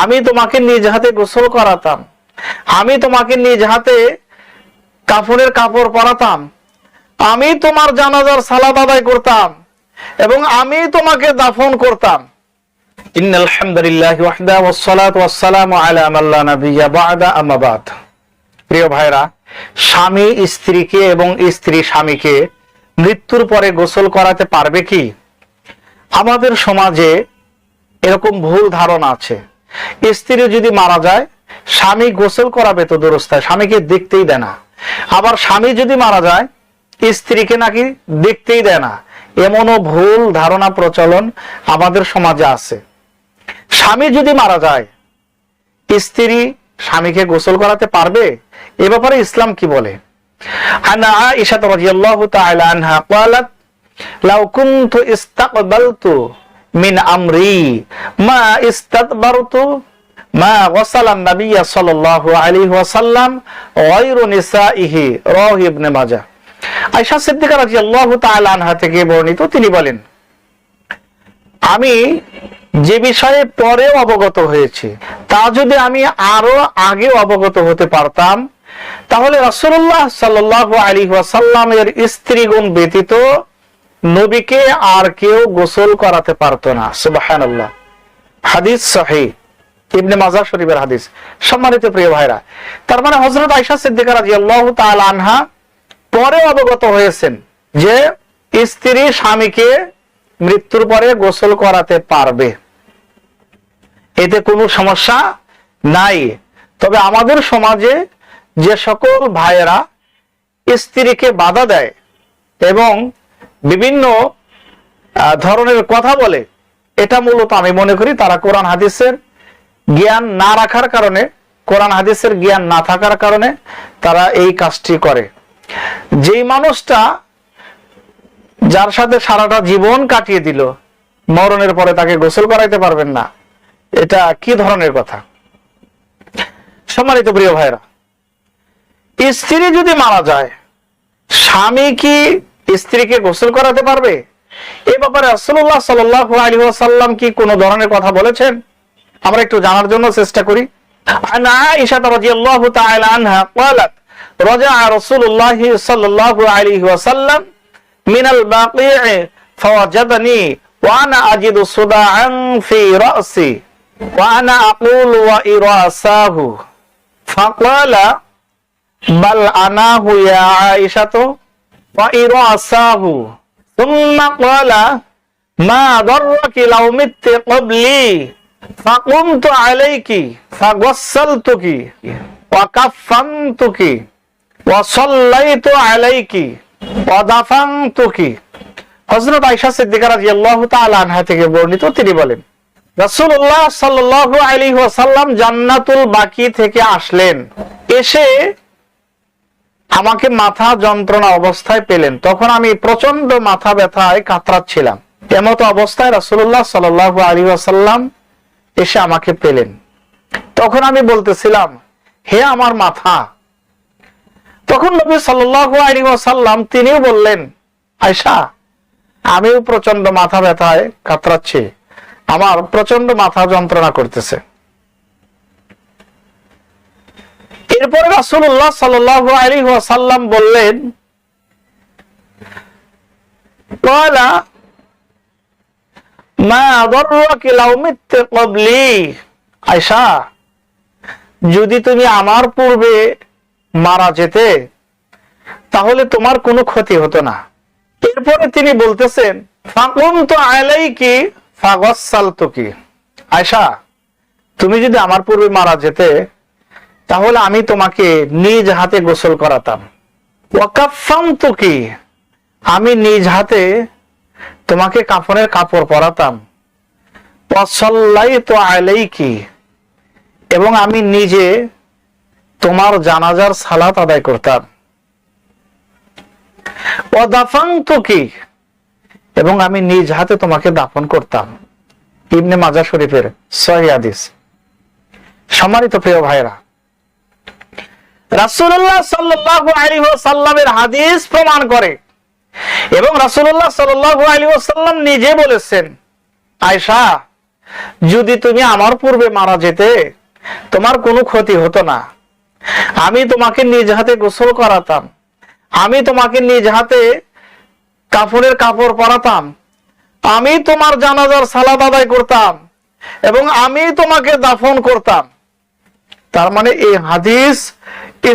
আমি তোমাকে নিজ হাতে গোসল করাতাম। আমি তোমাকে নিজ হাতে কাপড়ের কাপড় পরাতাম। আমি তোমার জানাজার সালাদ আদায় করতাম এবং আমি তোমাকে দাফন করতাম। প্রিয় ভাইরা স্বামী স্ত্রীকে এবং স্ত্রী স্বামীকে মৃত্যুর পরে গোসল করাতে পারবে কি? আমাদের সমাজে এরকম ভুল ধারণা আছে। স্ত্রী যদি মারা যায় স্বামী গোসল করাবে তো দুরস্তায় স্বামীকে দেখতেই দেয় না আবার স্বামী যদি মারা যায় স্ত্রীকে নাকি দেখতেই দেয় না এমনও ভুল ধারণা প্রচলন আমাদের সমাজে আছে স্বামী যদি মারা যায় স্ত্রী স্বামীকে গোসল করাতে পারবে এ ব্যাপারে ইসলাম কি বলে আনা আয়েশা রাদিয়াল্লাহু তাআলা আনহা قالت لو كنت استقبلت মিন আমরি। মা ইস্তাদ বারুতু মা গসালাম নাবিয়া সাল্লাল্লাহু আলাইহি ওয়াসাল্লাম গায়রু নিসাইহি রাহ ইবনে মাজাহ আয়েশা সিদ্দিকা রাদিয়াল্লাহু তাআলা আনহা থেকে বর্ণিত, তিনি বলেন, আমি যে বিষয়ে পরে অবগত হয়েছে, তা যদি আমি আরও আগে অবগত হতে পারতাম, তাহলে রাসূলুল্লাহ সাল্লাল্লাহু আলাইহি ওয়াসাল্লামের স্ত্রীগণ ব্যতীত নবীকে আর কেউ গোসল করাতে পারতো না, সুবহানাল্লাহ। হাদিস সহিহ ইবনে শরীফের হাদিস। সম্মানিত প্রিয় ভাইরা, তার মানে তাআলা আনহা পরে অবগত হয়েছেন যে স্ত্রী স্বামীকে মৃত্যুর পরে গোসল করাতে পারবে। এতে কোনো সমস্যা নাই। তবে আমাদের সমাজে যে সকল ভাইয়েরা স্ত্রীকে বাধা দেয় এবং বিভিন্ন ধরনের কথা বলে। এটা মূলত আমি মনে করি তারা কোরআন হাদিসের জ্ঞান না রাখার কারণে, কোরআন হাদিসের জ্ঞান না থাকার কারণে তারা এই কাজটি করে। যেই মানুষটা যার সাথে সারাটা জীবন কাটিয়ে দিল, মরণের পরে তাকে গোসল করাইতে পারবেন না, এটা কি ধরনের কথা? সম্মানিত প্রিয় ভাইরা স্ত্রী যদি মারা যায়, স্বামী কি স্ত্রীকে গোসল করাতে পারবে এ ব্যাপারে রাসূলুল্লাহ সাল্লাল্লাহু আলাইহি ওয়াসাল্লাম কি কোনো ধরনের কথা বলেছেন আমরা একটু জানার জন্য চেষ্টা করি عن عائشة رضي الله تعالى عنها قالت رجع رسول الله صلى الله عليه وسلم من البقيع فوجدني وأنا أجد صداعا في رأسي وأنا أقول وإراساه فقال بل أناه يا عائشة وإراساه ثم قال ما ضرك لو مت قبلي فقمت عليك فغسلتك وكفنتك وصليت عليك ودفنتك হযরত আয়েশা সিদ্দিকা রাদিয়াল্লাহু তাআলা আনহা থেকে বর্ণিত তিনি বলেন রাসূলুল্লাহ সাল্লাল্লাহু আলাইহি ওয়াসাল্লাম জান্নাতুল বাকি থেকে আসলেন এসে আমাকে মাথা যন্ত্রণা অবস্থায় পেলেন। তখন আমি প্রচণ্ড মাথা ব্যথায় কাতরাচ্ছিলাম। এমত অবস্থায় রাসূলুল্লাহ সাল্লাল্লাহু আলাইহি ওয়াসাল্লাম এসে আমাকে পেলেন। তখন আমি বলতেছিলাম, হে আমার মাথা। তখন নবী সাল্লাল্লাহু আলাইহি ওয়াসাল্লাম তিনিও বললেন আয়সা আমিও প্রচণ্ড মাথা ব্যথায় কাতরাচ্ছি। আমার প্রচণ্ড মাথা যন্ত্রণা করতেছে। এরপরে রাসুল্লাহ সাল আলি ওয়াসাল্লাম বললেন আয়সা যদি তুমি আমার পূর্বে মারা যেতে, তাহলে তোমার কোনো ক্ষতি হতো না। এরপরে তিনি বলতেছেন ফাকুম তো আয়লাই কি ফাগসাল তো কি আয়সা তুমি যদি আমার পূর্বে মারা যেতে তাহলে আমি তোমাকে নিজ হাতে গোসল করাতাম। ওয়াকাফাম তো কি? আমি নিজ হাতে তোমাকে কাফনের কাপড় পরাতাম। তো আলাইকি। এবং আমি নিজে তোমার জানাজার সালাত আদায় করতাম। অদাফাং কি? এবং আমি নিজ হাতে তোমাকে দাফন করতাম। ইবনে মাজা শরীফের সহি হাদিস। সম্মানিত প্রিয় ভাইরা রাসূলুল্লাহ সাল্লাল্লাহু আলাইহি ওয়াসাল্লামের হাদিস প্রমাণ করে। এবং রাসূলুল্লাহ সাল্লাল্লাহু আলাইহি ওয়াসাল্লাম নিজে বলেছেন, আয়েশা, যদি তুমি আমার পূর্বে মারা যেতে, তোমার কোনো ক্ষতি হতো না। আমি তোমাকে নিজ হাতে গোসল করাতাম। আমি তোমাকে নিজ হাতে কাপড়ের কাপড় পরাতাম। আমি তোমার জানাজার সালাদ আদায় করতাম এবং আমি তোমাকে দাফন করতাম। তার মানে এই হাদিস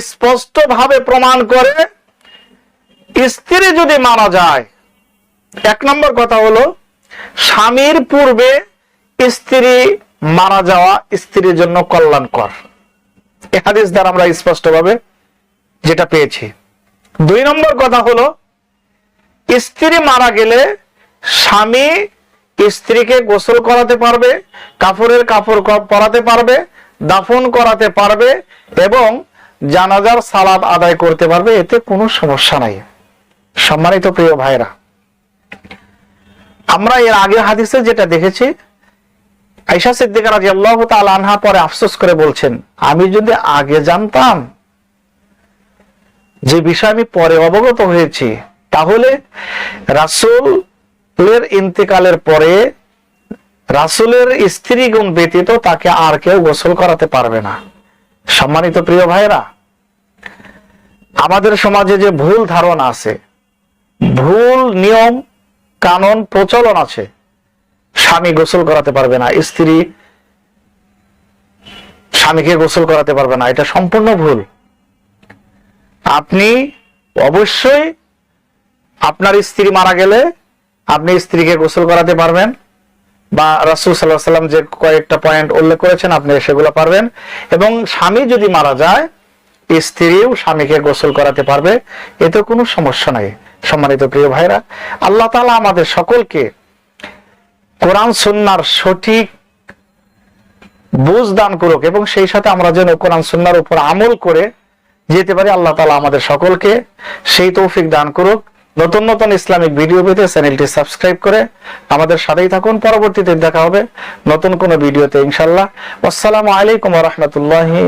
স্পষ্ট ভাবে প্রমাণ করে স্ত্রী যদি মারা যায়, এক নম্বর কথা হলো, স্বামীর পূর্বে স্ত্রী মারা যাওয়া স্ত্রীর জন্য কল্যাণকর। এ হাদিস দ্বারা আমরা স্পষ্টভাবে যেটা পেয়েছি। দুই নম্বর কথা হলো, স্ত্রী মারা গেলে স্বামী স্ত্রীকে গোসল করাতে পারবে কাপড়ের কাপড় পরাতে পারবে দাফন করাতে পারবে এবং জানাজার সালাদ আদায় করতে পারবে, এতে কোনো সমস্যা নাই। সম্মানিত প্রিয় ভাইরা আমরা এর আগে হাদিসে যেটা দেখেছি আইসা সিদ্দিকা রাদিয়াল্লাহু তাআলা আনহা পরে আফসোস করে বলছেন, আমি যদি আগে জানতাম যে বিষয় আমি পরে অবগত হয়েছি, তাহলে রাসূলের ইন্তেকালের পরে রাসূলের স্ত্রীগুণ ব্যতীত তাকে আর কেউ গোসল করাতে পারবে না। সম্মানিত প্রিয় ভাইরা আমাদের সমাজে যে ভুল ধারণা আছে, ভুল নিয়ম, কানুন, প্রচলন আছে, স্বামী গোসল করাতে পারবে না, স্ত্রী স্বামীকে গোসল করাতে পারবে না, এটা সম্পূর্ণ ভুল। আপনি অবশ্যই আপনার স্ত্রী মারা গেলে আপনি স্ত্রীকে গোসল করাতে পারবেন বা রাসুল সাল্লাহ সাল্লাম যে কয়েকটা পয়েন্ট উল্লেখ করেছেন, আপনি সেগুলো পারবেন। এবং স্বামী যদি মারা যায়, স্ত্রীও স্বামীকে গোসল করাতে পারবে। এতে কোনো সমস্যা নাই, সম্মানিত প্রিয় ভাইরা। আল্লাহ তালা আমাদের সকলকে কোরআন, সুন্নার সঠিক বুঝ দান করুক এবং সেই সাথে আমরা যেন কোরআন, সুন্নার উপর আমল করে যেতে পারি। আল্লাহ তালা আমাদের সকলকে সেই তৌফিক দান করুক। নতুন নতুন ইসলামিক ভিডিও পেতে চ্যানেলটি সাবস্ক্রাইব করে আমাদের সাথেই থাকুন। পরবর্তীতে দেখা হবে নতুন কোনো ভিডিওতে ইনশাল্লাহ আসসালামু আলাইকুম রহমতুল্লাহি